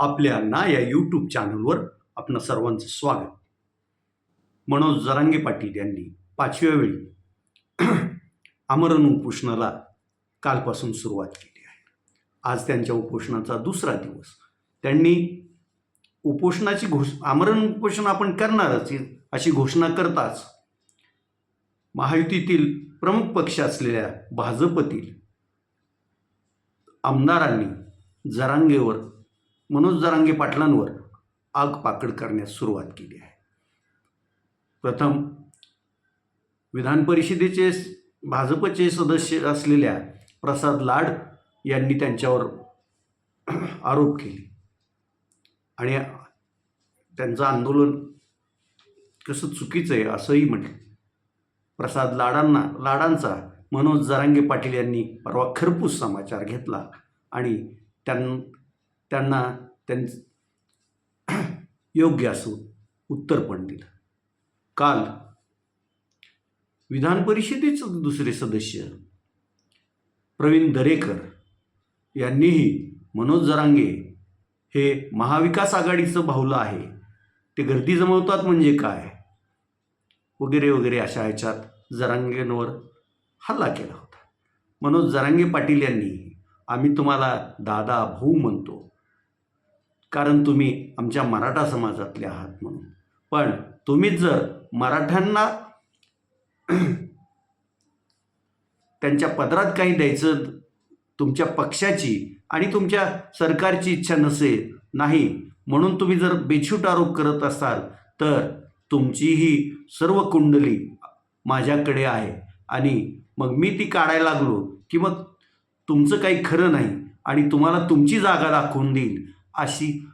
आपल्या ना या यूट्यूब चॅनलवर आपलं सर्वांचं स्वागत. मनोज जरांगे पाटील यांनी पाचव्या वेळी आमरण उपोषणाला कालपासून सुरुवात केली आहे. आज त्यांच्या उपोषणाचा दुसरा दिवस. त्यांनी उपोषणाची घोष आमरण उपोषण आपण करणारच अशी घोषणा करताच महायुतीतील प्रमुख पक्ष असलेल्या भाजपतील आमदारांनी जरांगेवर मनोज जरांगे पाटलांवर आग पाकड करण्यास सुरुवात केली आहे. प्रथम विधान परिषदेचे भाजपचे सदस्य असलेल्या प्रसाद लाड यांनी त्यांच्यावर आरोप केले. आणि त्यांचं आंदोलन कसं चुकीचं आहे असंही म्हटलं. प्रसाद लाडांना लाडांचा मनोज जरांगे पाटील यांनी परवा खरपूस समाचार घेतला आणि त्यां त्यांना त्यां योग्य असं उत्तर पण दिलं. काल विधान परिषदेचं दुसरे सदस्य प्रवीण दरेकर यांनीही मनोज जरांगे हे महाविकास आघाडीचं भावलं आहे ते गर्दी जमवतात म्हणजे काय? वगैरे वगैरे अशा ह्याच्यात जरांगेंवर हल्ला केला होता. मनोज जरांगे पाटील यांनी आम्ही तुम्हाला दादा भाऊ म्हणतो कारण तुम्ही आमच्या मराठा समाजातले आहात म्हणून. पण तुम्हीच जर मराठ्यांना त्यांच्या पदरात काही द्यायचं तुमच्या पक्षाची आणि तुमच्या सरकारची इच्छा नसेल नाही म्हणून तुम्ही जर बेछूट आरोप करत असाल तर तुमची ही सर्व कुंडली माझ्याकडे आहे. आणि मग मी ती काढायला लागलो की मग तुमचं काही खरं नाही आणि तुम्हाला तुमची जागा दाखवून देईल. अशी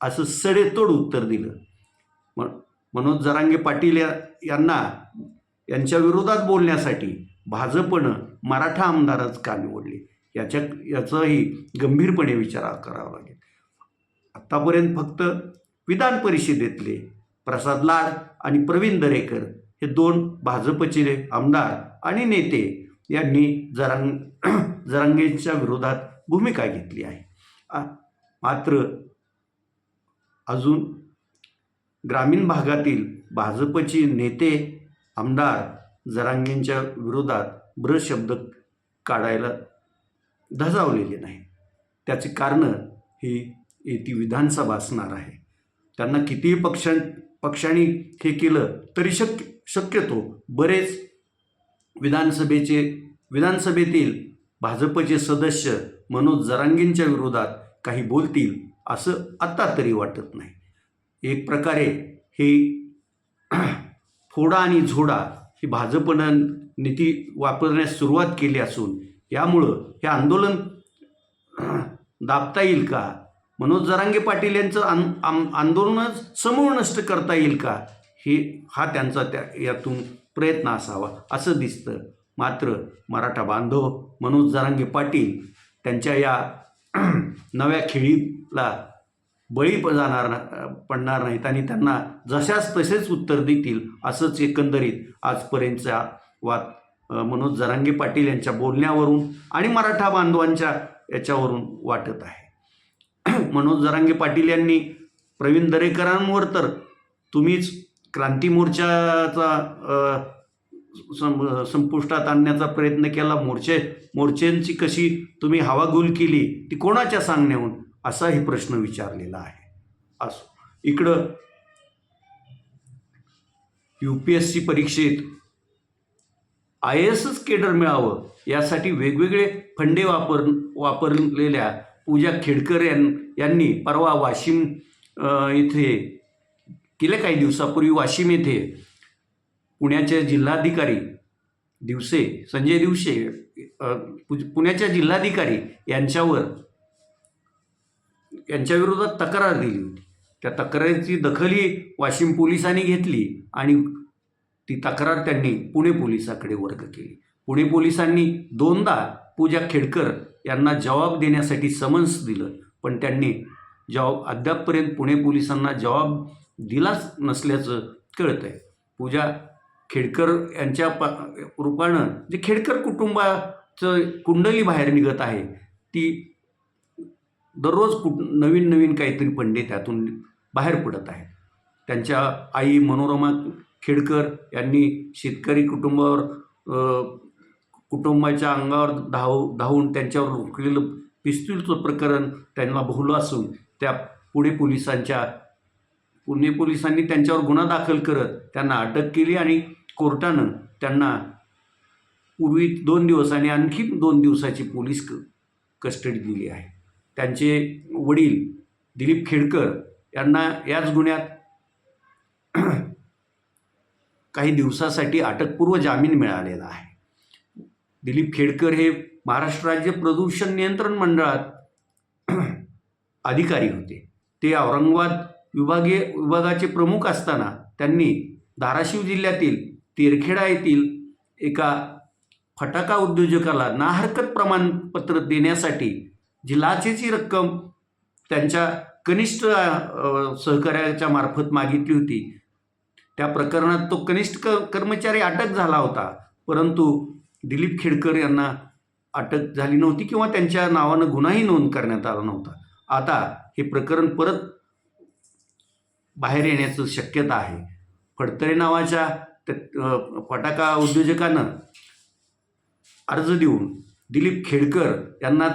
असं सडेतोड उत्तर दिलं. म मनोज जरांगे पाटील या यांना यांच्या विरोधात बोलण्यासाठी भाजपनं मराठा आमदारच का निवडले? याच्या याचाही गंभीरपणे विचार करावा लागेल. आत्तापर्यंत फक्त विधान परिषदेतले प्रसाद लाड आणि प्रवीण दरेकर हे दोन भाजपचे आमदार आणि नेते यांनी जरांग जरांगेच्या विरोधात भूमिका घेतली आहे. मात्र अजून ग्रामीण भागातील भाजपचे नेते आमदार जरांगेंच्या विरोधात ब्र शब्द काढायला धजावलेले नाही. त्याची कारणं ही येती विधानसभा असणार आहे. त्यांना कितीही पक्षां पक्षांनी हे केलं तरी शक्य शक्यतो बरेच विधानसभेचे विधानसभेतील भाजपचे सदस्य मनोज जरांगेंच्या विरोधात काही बोलतील असं आत्ता तरी वाटत नाही. एक प्रकारे हे फोडा आणि झोडा ही भाजपनं नीती वापरण्यास सुरुवात केली असून यामुळं हे आंदोलन दाबता येईल का? मनोज जरांगे पाटील यांचं आं आम आंदोलनच समूळ नष्ट करता येईल का? हे हा त्यांचा त्या यातून प्रयत्न असावा असं दिसतं. मात्र मराठा बांधव मनोज जरांगे पाटील त्यांच्या या नव्या खेळीला बळी प- जाणार ना- पडणार नाहीत आणि त्यांना जशाच तसेच उत्तर देतील असंच एकंदरीत आजपर्यंतचा वाद मनोज जरांगे पाटील यांच्या बोलण्यावरून आणि मराठा बांधवांच्या याच्यावरून वाटत आहे. मनोज जरांगे पाटील यांनी प्रवीण दरेकरांवर तर तुम्हीच क्रांती मोर्चाचा सं संपुष्टात आणण्याचा प्रयत्न केला. मोर्चे मोर्चेंची कशी तुम्ही हवागुल केली ती कोणाच्या सांगण्याहून? असाही प्रश्न विचारलेला आहे. असो. इकडं यू पी एस सी परीक्षेत आय एसच केडर मिळावं यासाठी वेगवेगळे फंडे वापर वापरलेल्या पूजा खेडकर यां यांनी परवा वाशिम इथे येथे गेल्या काही दिवसापूर्वी वाशिम येथे पुण्याचे जिल्हाधिकारी दिवसे संजय दिवसे पुण्याच्या जिल्हाधिकारी यांच्यावर यांच्याविरोधात तक्रार दिली होती. त्या तक्रारीची दखलही वाशिम पोलिसांनी घेतली आणि ती तक्रार त्यांनी पुणे पोलिसाकडे वर्ग केली. पुणे पोलिसांनी दोनदा पूजा खेडकर यांना जबाब देण्यासाठी समन्स दिलं पण त्यांनी जबाब अद्यापपर्यंत पुणे पोलिसांना जबाब दिलाच नसल्याचं कळत आहे पूजा खेडकर यांच्या प रूपानं जे खेडकर कुटुंबाचं कुंडली बाहेर निघत आहे ती दररोज कुट नवीन नवीन काहीतरी पंडित त्यातून बाहेर पडत आहेत. त्यांच्या आई मनोरमा खेडकर यांनी शेतकरी कुटुंबावर कुटुंबाच्या अंगावर धाव धावून त्यांच्यावर रोखलेलं पिस्तूलचं प्रकरण त्यांना बहुलं असून त्या पुणे पोलिसांच्या पुणे पोलिसांनी त्यांच्यावर गुन्हा दाखल करत त्यांना अटक केली आणि कोर्टानं त्यांना पूर्वी दोन दिवस आणि आणखी दोन दिवसाची पोलीस क कस्टडी दिली आहे. त्यांचे वडील दिलीप खेडकर यांना याच गुन्ह्यात काही दिवसासाठी अटकपूर्व जामीन मिळालेला आहे. दिलीप खेडकर हे महाराष्ट्र राज्य प्रदूषण नियंत्रण मंडळात अधिकारी होते. ते औरंगाबाद विभागीय विभागाचे प्रमुख असताना त्यांनी धाराशिव जिल्ह्यातील तेरखेडा येथील एका फटाका उद्योजकाला नाहरकत प्रमाणपत्र देण्यासाठी जी लाचेची रक्कम त्यांच्या कनिष्ठ सहकार्याच्या मार्फत मागितली होती. त्या प्रकरणात तो कनिष्ठ क कर्मचारी अटक झाला होता. परंतु दिलीप खेडकर यांना अटक झाली नव्हती किंवा त्यांच्या नावानं गुन्हाही नोंद करण्यात आला नव्हता. आता हे प्रकरण परत बाहेर येण्याचं शक्यता आहे. फडतरे नावाच्या फटाका उद्योजकानं अर्ज देऊन दिलीप खेडकर यांना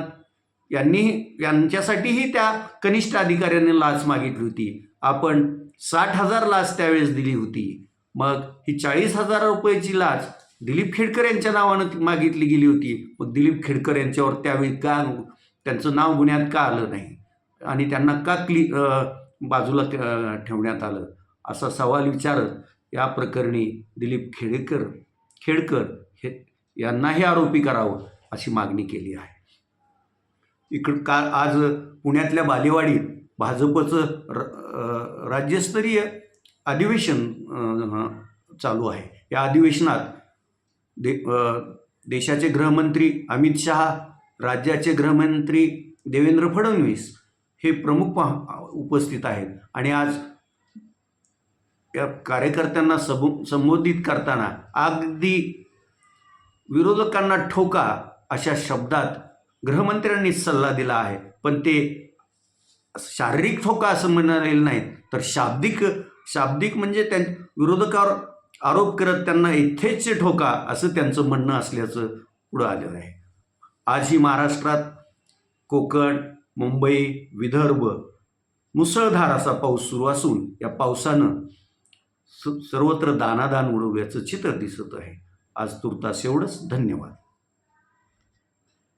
यांनी यांच्यासाठीही त्या कनिष्ठ अधिकाऱ्यांनी लाच मागितली होती. आपण साठ हजार लाच त्यावेळेस दिली होती. मग ही चाळीस हजार रुपयाची लाच दिलीप खेडकर यांच्या नावानं मागितली गेली होती. मग दिलीप खेडकर यांच्यावर त्यावेळी का त्यांचं नाव गुन्ह्यात का आलं नाही? आणि त्यांना का क्ली बाजूला ठेवण्यात आलं? असा सवाल विचारत या प्रकरणी दिलीप खेडेकर खेडकर हे यांनाही आरोपी करावं अशी मागणी केली आहे. इकडं का आज पुण्यातल्या बालेवाडीत भाजपचं र राज्यस्तरीय अधिवेशन चालू आहे. या अधिवेशनात दे देशाचे गृहमंत्री अमित शहा राज्याचे गृहमंत्री देवेंद्र फडणवीस हे प्रमुख पहा उपस्थित आहेत. आणि आज या कार्यकर्त्यांना सबो संबोधित करताना अगदी विरोधकांना ठोका अशा शब्दात गृहमंत्र्यांनी सल्ला दिला आहे. पण ते शारीरिक ठोका असं म्हणालेलं नाहीत. तर शाब्दिक शाब्दिक म्हणजे त्या विरोधकावर आरोप करत त्यांना इथेच ठोका असं त्यांचं म्हणणं असल्याचं पुढं आलेलं आहे. आजही महाराष्ट्रात कोकण मुंबई विदर्भ मुसळधार असा पाऊस सुरू असून या पावसानं सर्वत्र दानादान उडवल्याचं चित्र दिसत आहे. आज तुर्तास एवढंच. धन्यवाद.